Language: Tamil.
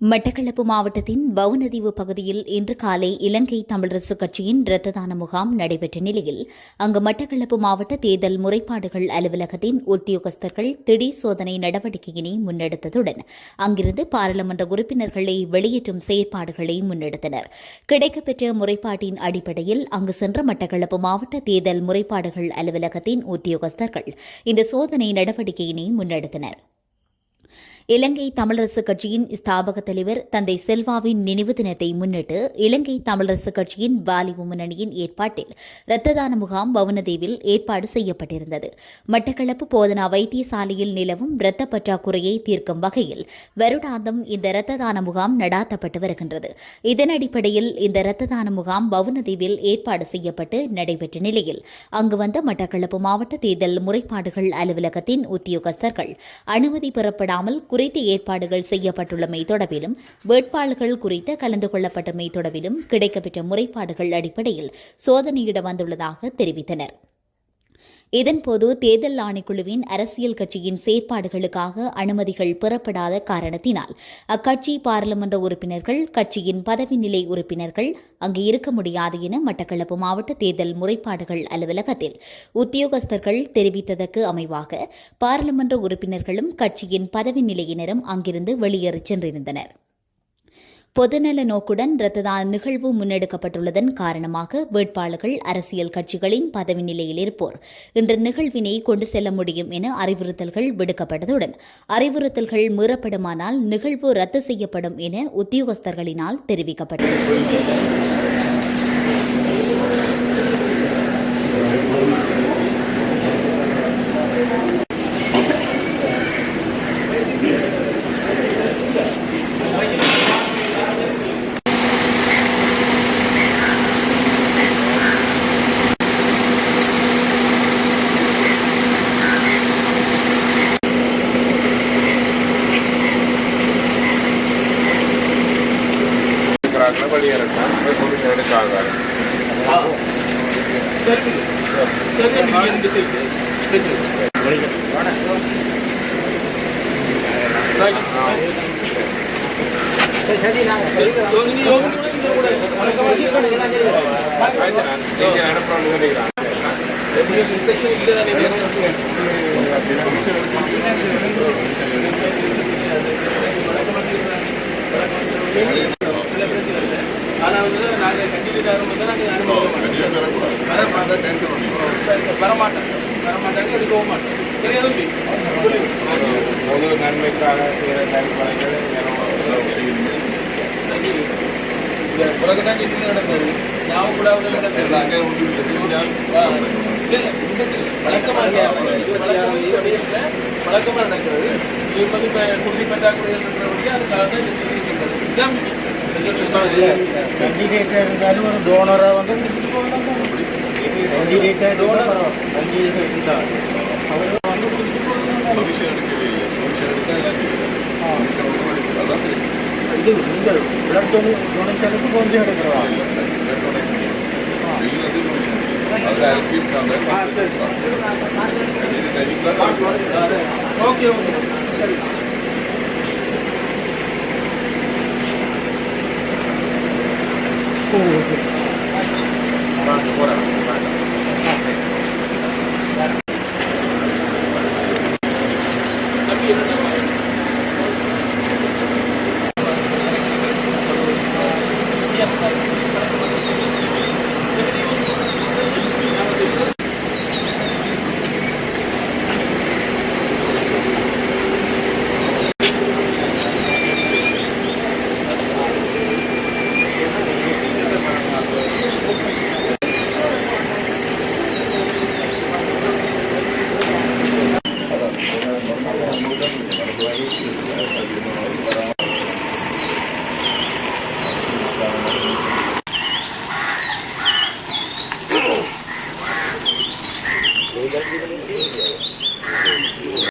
மட்டக்களப்பு மாவட்டத்தின் பவுனதீவு பகுதியில் இன்று காலை இலங்கை தமிழரசு கட்சியின் இரத்த தான முகாம் நடைபெற்ற நிலையில் அங்கு மட்டக்களப்பு மாவட்ட தேர்தல் முறைப்பாடுகள் அலுவலகத்தின் உத்தியோகஸ்தர்கள் திடீர் சோதனை நடவடிக்கையினை முன்னெடுத்ததுடன் அங்கிருந்து பாராளுமன்ற உறுப்பினர்களை வெளியேற்றும் செயற்பாடுகளை முன்னெடுத்தனர். கிடைக்கப்பெற்ற முறைப்பாட்டின் அடிப்படையில் அங்கு சென்ற மட்டக்களப்பு மாவட்ட தேர்தல் முறைப்பாடுகள் அலுவலகத்தின் உத்தியோகஸ்தர்கள் இந்த சோதனை நடவடிக்கையினை முன்னெடுத்தனர். இலங்கை தமிழரசு கட்சியின் ஸ்தாபக தலைவர் தந்தை செல்வாவின் நினைவு தினத்தை முன்னிட்டு இலங்கை தமிழரசு கட்சியின் வாலிபு முன்னணியின் ஏற்பாட்டில் இரத்த தான முகாம் பவுனதேவில் ஏற்பாடு செய்யப்பட்டிருந்தது. மட்டக்களப்பு போதனா வைத்தியசாலையில் நிலவும் இரத்த பற்றாக்குறையை தீர்க்கும் வகையில் வருடாந்தம் இந்த இரத்த தான முகாம் நடாத்தப்பட்டு வருகின்றது. இதன் அடிப்படையில் இந்த இரத்த தான முகாம் பவுனதீவில் ஏற்பாடு செய்யப்பட்டு நடைபெற்ற நிலையில் அங்கு வந்த மட்டக்களப்பு மாவட்ட தேர்தல் முறைப்பாடுகள் அலுவலகத்தின் உத்தியோகஸ்தர்கள் அனுமதி பெறப்படாமல் குறித்த ஏற்பாடுகள் செய்யப்பட்டுள்ளமை தொடர்பிலும் வேட்பாளர்கள் குறித்த கலந்து கொள்ளப்பட்டமை தொடர்பிலும் கிடைக்கப்பெற்ற முறைப்பாடுகள் அடிப்படையில் சோதனையிட வந்துள்ளதாக தெரிவித்தனர். இதன்போது தேர்தல் ஆணைக்குழுவின் அரசியல் கட்சியின் செயற்பாடுகளுக்காக அனுமதிகள் பெறப்படாத காரணத்தினால் அக்கட்சி பாராளுமன்ற உறுப்பினர்கள் கட்சியின் பதவி நிலை உறுப்பினர்கள் அங்கு இருக்க முடியாது என மட்டக்களப்பு மாவட்ட தேர்தல் முறைப்பாடுகள் அலுவலகத்தில் உத்தியோகஸ்தர்கள் தெரிவித்ததற்கு அமைவாக பாராளுமன்ற உறுப்பினர்களும் கட்சியின் பதவி நிலையினரும் அங்கிருந்து வெளியேறிச் சென்றிருந்தனர். பொதுநல நோக்குடன் இரத்ததான நிகழ்வு முன்னெடுக்கப்பட்டுள்ளதன் காரணமாக வேட்பாளர்கள் அரசியல் கட்சிகளின் பதவி நிலையில் இருப்போர். இன்று நிகழ்வினை கொண்டு செல்ல முடியும் என அறிவுறுத்தல்கள் விடுக்கப்பட்டதுடன் அறிவுறுத்தல்கள் மீறப்படுமானால் நிகழ்வு ரத்து செய்யப்படும் என உத்தியோகஸ்தர்களினால் தெரிவிக்கப்பட்டது. இருக்கிறாங்களா வெளியேறட்டும் பொருள் எடுக்காங்க நீங்க அனுப்புறோம்னு நினைக்கிறாங்க ஆனா வந்து நாங்க கண்டிப்பா வந்து நாங்க அனுமதிக்க மாட்டோம் வரமாட்டோம். வரமாட்டாங்க அது போக மாட்டோம். சரியா தம்பி பொது நன்மைக்காக செய்கிற நன்மைகள் இந்த பிறகுதான் இது நடந்தது ஞாபகம் கூட அவ்வளவு நடந்தது இல்ல, இந்த வழக்கமா வழக்கமா வழக்கமா நடக்கிறது இப்ப குடி பற்றாக்குறை இருக்கிறபடியா அதுக்காக தான் இது இருக்கின்றது. இதான் விஷயம். கண்டிடேட் இருந்தாலும் ஒரு டோனரா வந்து கண்டிடேட் டோனர் கண்டிடேட் அவர் வந்து இது நீங்கள் பிளட் டொனேஷனுக்கு கொஞ்சம் எடுக்கிறோம் ஓகே ஓகே சரி தம்பி